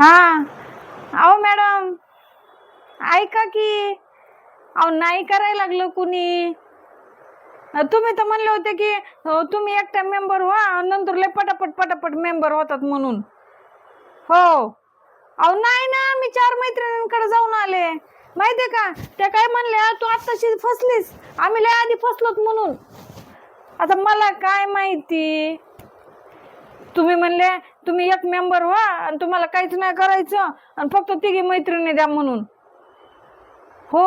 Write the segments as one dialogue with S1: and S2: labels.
S1: हा. अहो मॅडम ऐका की. अहो नाही करायला लागलं कुणी? तुम्ही तर म्हणले होते की हो, तुम्ही एकटा मेंबर व्हा नंतर लय पटापट पटापट मेंबर होतात म्हणून. हो. अहो नाही ना मी चार मैत्रिणींकडे जाऊन आले. माहितीये का? त्या काय म्हणल्या तू आत्ताशी फसलीस. आम्ही लय आधी फसलोत म्हणून. आता मला काय माहिती? तुम्ही म्हणले तुम्ही एक मेंबर व्हा आणि तुम्हाला काहीच नाही करायचं आणि फक्त तिघी मैत्रिणी द्या म्हणून. हो?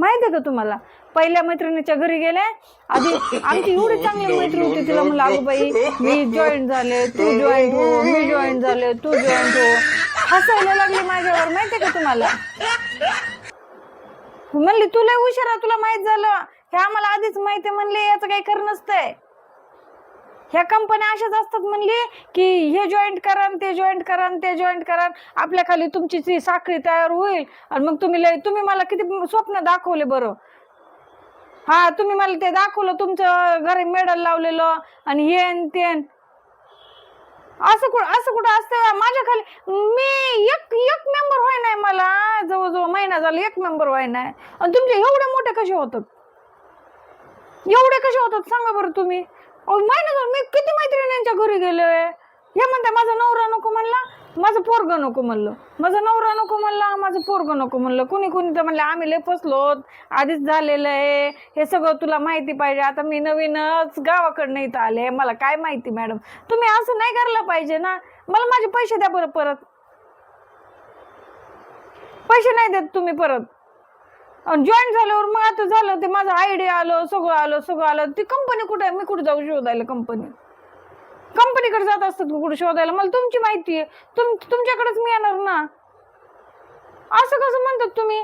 S1: माहिती आहे का तुम्हाला? पहिल्या मैत्रिणीच्या घरी गेले आधी आमची एवढी चांगली मैत्रीण होती तिला म्हणलं अगो बाई मी जॉईन झाले तू जॉईन हो मी जॉईन झाले तू जॉईन हो. हसायला लागली माझ्यावर माहिती आहे का तुम्हाला? म्हणली तुला हुशार तुला माहीत झालं. हे आम्हाला आधीच माहिती म्हणले याचं काही खरं नसतंय. ह्या कंपन्या अशाच असतात म्हणली की हे जॉईंट करा ते जॉईंट करा ते जॉईंट करा आपल्या खाली तुमची ती साखळी तयार होईल. आणि मग तुम्ही तुम्ही मला किती स्वप्न दाखवले बरं. हा तुम्ही मला ते दाखवलं तुमचं घरी मेडल लावलेलं आणि हे ते असं कुठं असं कुठं असतं माझ्या खाली मी एक एक मेंबर व्हाय नाही मला. जवळजवळ महिना झाला एक मेंबर व्हाय नाही. आणि तुमचे एवढे मोठे कसे होतात? एवढे कसे होतात? सांगा बरं तुम्ही. महिना मी किती मैत्रिणींच्या घरी गेलोय? हे म्हणते माझा नवरा नको म्हणला माझं पोरग नको म्हणलं माझा नवरा नको म्हणला माझं पोरग नको म्हणलं. कुणी कुणी तर म्हणलं आम्ही लय फसलोत आधीच झालेलं आहे हे सगळं तुला माहिती पाहिजे आता मी नवीनच गावाकडनं इथं आले मला काय माहिती मॅडम? तुम्ही असं नाही करायला पाहिजे ना. मला माझे पैसे द्या बरं परत. पैसे नाही देत तुम्ही परत. जॉईन झाल्यावर मग आता झालं ते माझं आयडिया आलं सगळं आलं सगळं आलं. ती कंपनी कुठे आहे? मी कुठे जाऊ शोधायला कंपनी कंपनीकडे जात असतात कुठे शोधायला? मला तुमची माहिती आहे. तुम तुमच्याकडेच मी येणार ना. असं कसं म्हणतात तुम्ही?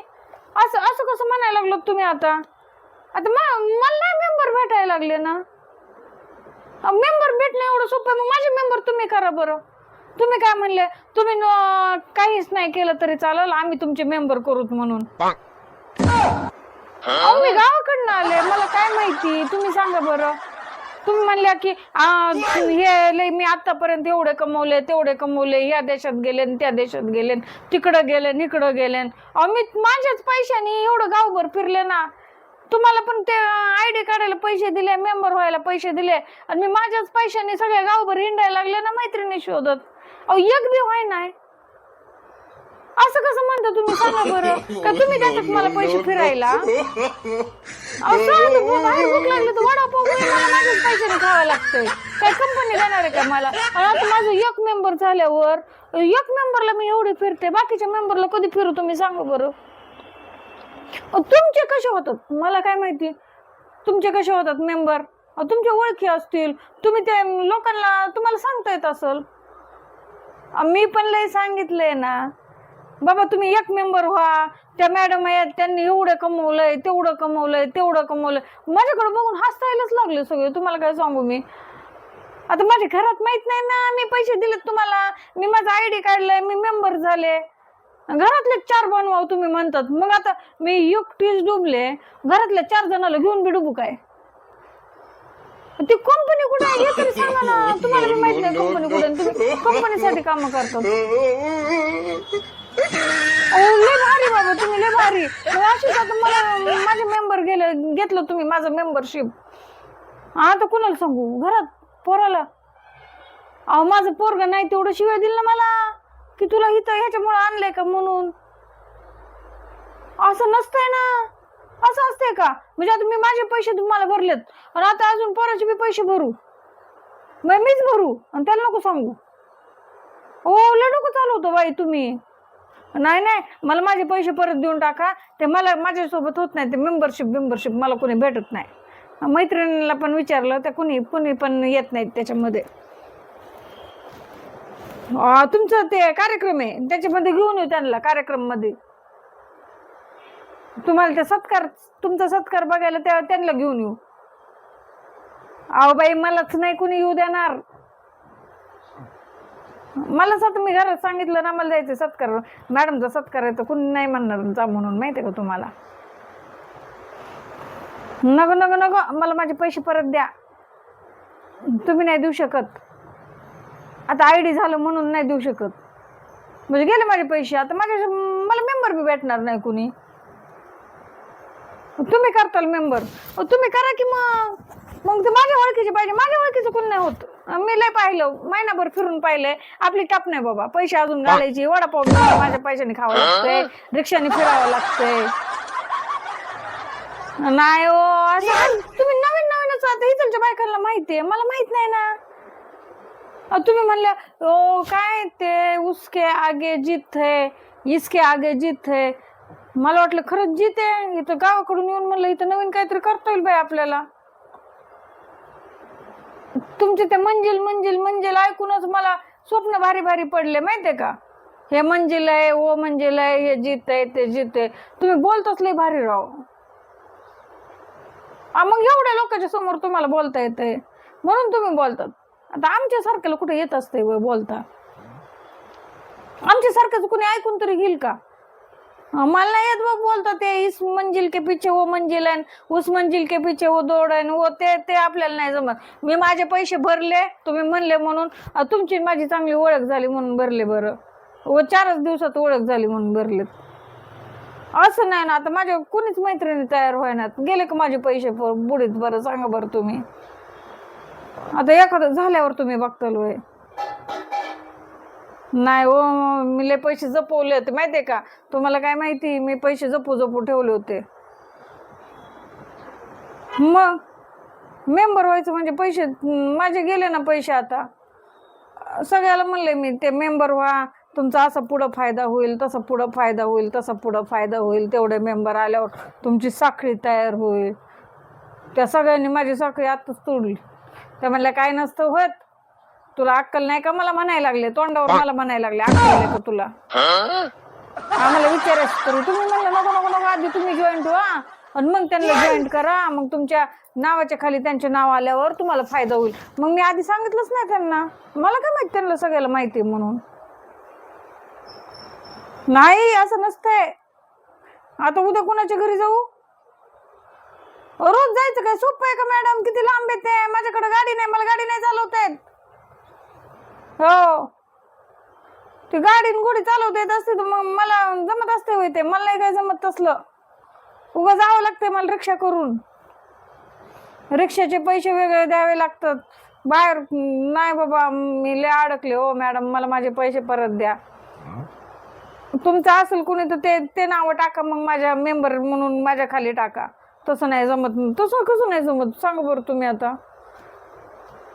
S1: असं असं कसं म्हणायला लागलो तुम्ही आता? आता मला नाही मेंबर भेटायला लागले ना. मेंबर भेटणं एवढं सोपं आहे. मग माझे मेंबर तुम्ही करा बरं. तुम्ही काय म्हणले? तुम्ही न- काहीच नाही केलं तरी चालेल. आम्ही तुमचे मेंबर करूत म्हणून. अहो मी गावाकडनं आले. मला काय माहिती? तुम्ही सांगा बरं. तुम्ही म्हणल्या की आ, हे लय मी आतापर्यंत एवढे कमवले तेवढे कमवले या देशात गेले न त्या देशात गेले न तिकडं गेले न इकडं गेले न. अहो मी माझ्याच पैशाने एवढं गावभर फिरले ना. तुम्हाला पण ते आय डी काढायला पैसे दिले मेंबर व्हायला पैसे दिले. आणि मी माझ्याच पैशाने सगळ्या गावभर हिंडायला लागले ना मैत्रिणी शोधत. अहो एक बी व्हाय नाही असं कसं म्हणता तुम्ही? सांगा बरं. का तुम्ही देतात मला पैसे फिरायला? अहो सांगा बुवा, बाहेर भूक लागली तर वडापाव वगैरे मला माझ्याच पैशाने खावं लागतंय. काय कंपनी देणार आहे का मला? आणि आता माझं एक मेंबर झाल्यावर एक मेंबरला मी एवढी फिरते बाकीच्या मेंबरला कधी फिरू तुम्ही? सांगा बरं. अहो, तुमचे कसे होतात? मला काय माहिती? तुमचे कसे होतात मेंबर तुमच्या ओळखी असतील. तुम्ही ते लोकांना तुम्हाला सांगता येत असल. अहो, मी पण लय सांगितलंय ना. बाबा तुम्ही एक मेंबर व्हा. त्या मॅडम आहेत त्यांनी एवढं कमवलंय तेवढं कमवलंय तेवढं कमवलंय. माझ्याकडे बघून हसायलाच लागले सगळे. तुम्हाला काय सांगू मी? आता माझ्या घरात माहीत नाही ना मी पैसे दिलेत तुम्हाला. मी माझा आय डी काढलाय मी मेंबर झाले. घरातले चार बनवाव तुम्ही म्हणतात. मग आता मी एकटीच डुबले. घरातल्या चार जणाला घेऊन बी डुबू काय? ती कंपनी कुठे आहे? तरी सांगा ना. तुम्हाला माहीत नाही कंपनी कुठे तुम्ही कंपनीसाठी काम करतो. लय भारी बाबा तुम्ही लय भारी. अशी अशीच आता मला माझे मेंबर गेले घेतलं तुम्ही माझं मेंबरशिप आता कुणाला सांगू? घरात पोराला. अहो माझं पोरग नाही तेवढं शिवाय दिलं ना मला. की तुला इथं ह्याच्यामुळे आणलंय का म्हणून? असं नसतंय ना. असं असतंय का? म्हणजे आता मी माझे पैसे तुम्हाला भरलेत. आणि आता अजून पोराचे मी पैसे भरू. मग मीच भरू. आणि त्याला नको सांगू. ओ लय नको चालवतो बाई तुम्ही. नाही नाही. मला माझे पैसे परत देऊन टाका. ते मला माझ्यासोबत होत नाही. ते मेंबरशिप मेंबरशिप मला कोणी भेटत नाही. मैत्रिणीला पण विचारलं त्या कुणी कुणी पण येत नाहीत त्याच्यामध्ये. तुमचं ते कार्यक्रम आहे. त्याच्यामध्ये घेऊन येऊ त्यांना कार्यक्रममध्ये तुम्हाला ते सत्कार तुमचा सत्कार बघायला त्या त्यांना घेऊन येऊ. अहो बाई मलाच नाही कुणी येऊ देणार. मला आता मी घरात सांगितलं ना मला जायचं सत्कार. मॅडमचा सत्कार आहे तर कुणी नाही म्हणणार जा म्हणून माहिती आहे का तुम्हाला? नको नको नको. मला माझे पैसे परत द्या. तुम्ही नाही देऊ शकत. आता आय डी झालं म्हणून नाही देऊ शकत. म्हणजे गेले माझे पैसे. आता माझ्या मला मेंबर बी भेटणार नाही कुणी. तुम्ही करताल मेंबर तुम्ही करा की मग. मग ते माझ्या ओळखीचे पाहिजे. माझ्या ओळखीचं कोण नाही होत. मी लय पाहिलं महिनाभर फिरून पाहिलंय. आपली टप नाही बाबा पैसे अजून घालायची. वडापाव बिडापाव माझ्या पैशाने खावं लागतंय रिक्षाने फिरावं लागतंय. नाही हो असं तुम्ही नवीन नवीनच आता इथलच्या बायकांना माहिती आहे. मला माहीत नाही ना. अहो, तुम्ही म्हणल्या ओ काय ते? उसके आगे जीत है इसके आगे जीत है. मला वाटलं खरंच जीत आहे. इथं गावाकडून येऊन म्हणलं इथं नवीन काहीतरी करता येईल बाई आपल्याला. तुमचे ते मंजिल मंजिल मंजिल ऐकूनच मला स्वप्न भारी भारी पडले माहितीये का? हे मंजिल आहे ओ मंजिल आहे हे जित आहे ते जित आहे. तुम्ही बोलतच लय भारी राव. मग एवढ्या लोकांच्या समोर तुम्हाला बोलता येतंय. म्हणून तुम्ही बोलतात. आता आमच्या सारख्याला कुठे येत असते व बोलता? आमच्या सारखंच कुणी ऐकून तरी घेईल का? मला नाही येत बघ बोलता ते. इस मंजिल के पिछे वो मंजिल आहे उस मंजिल के पिछे वो दौड आहे वो ते ते आपल्याला नाही जमत. मी माझे पैसे भरले तुम्ही म्हणले म्हणून तुमची आणि माझी चांगली ओळख झाली म्हणून भरले बरं. व चारच दिवसात ओळख झाली म्हणून भरलेत. असं नाही ना आता माझ्या कुणीच मैत्रिणी तयार व्हायनात. गेले का माझे पैसे प- बुडीत बरं सांगा बरं तुम्ही. आता एखादं झाल्यावर तुम्ही बघताल वय नाही हो मी लय पैसे जपवले होते माहितीये का? तुम्हाला काय माहिती मी पैसे जपू जपू ठेवले होते. मग? मेंबर व्हायचं म्हणजे पैसे माझे गेले ना पैसे आता. सगळ्याला म्हणले मी ते मेंबर व्हा तुमचा असा पुढं फायदा होईल तसा पुढं फायदा होईल तसा पुढं फायदा होईल तेवढे मेंबर आल्यावर तुमची साखळी तयार होईल. त्या सगळ्यांनी माझी साखळी आत्ताच तोडली. त्या म्हणल्या काय नसतं होत तुला अक्कल नाही का? मला म्हणायला लागले. तोंडावर मला म्हणायला लागले. अक्कल नाही का तुला? आम्हाला विचारायचं तरी. तुम्ही म्हणलं नको नको नको आधी तुम्ही जॉईंट व्हा. आणि मग त्यांना जॉईंट करा. मग तुमच्या नावाच्या खाली त्यांचे नाव आल्यावर तुम्हाला फायदा होईल. मग मी आधी सांगितलंच नाही त्यांना. मला काय माहिती त्यांना सगळ्याला माहिती आहे म्हणून? नाही असं नसतंय. आता उद्या कुणाच्या घरी जाऊ? रोज जायचं काय? सोपं आहे का मॅडम किती लांब येते माझ्याकडे गाडी नाही मला गाडी नाही चालवता येत. हो. ती गाडी गोडी चालवता येत असते तर मग मला जमत असते होय ते. मला नाही काय जमत तसलं. उगा जावं लागते मला रिक्षा करून. रिक्षाचे पैसे वेगळे द्यावे लागतात. बाहेर नाही बाबा मी लय अडकले हो मॅडम. मला माझे पैसे परत द्या. तुमचं असेल कुणी तर ते ते नावं टाका मग माझ्या मेंबर म्हणून माझ्या खाली टाका. तसं नाही जमत. तसं कसं नाही जमत? सांग बरं तुम्ही आता.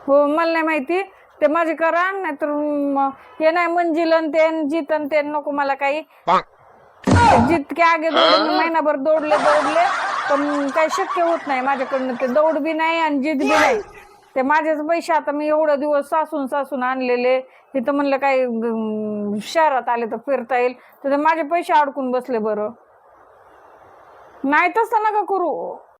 S1: हो मला नाही माहिती. ते माझे करा नाहीतर म- हे नाही मंजिलन ते न जितन ते नको मला काही. जितके आगे दौडले मी महिनाभर दौडले दौडले पण काही शक्य होत नाही माझ्याकडनं. ते दौड बी नाही आणि जित बी नाही. ते माझेच पैसे आता मी एवढं दिवस सासून सासून आणलेले. इथं म्हणलं काही शहरात आले तर फिरता येईल. तर ते माझे पैसे अडकून बसले बरं. नाही तसं नका करू.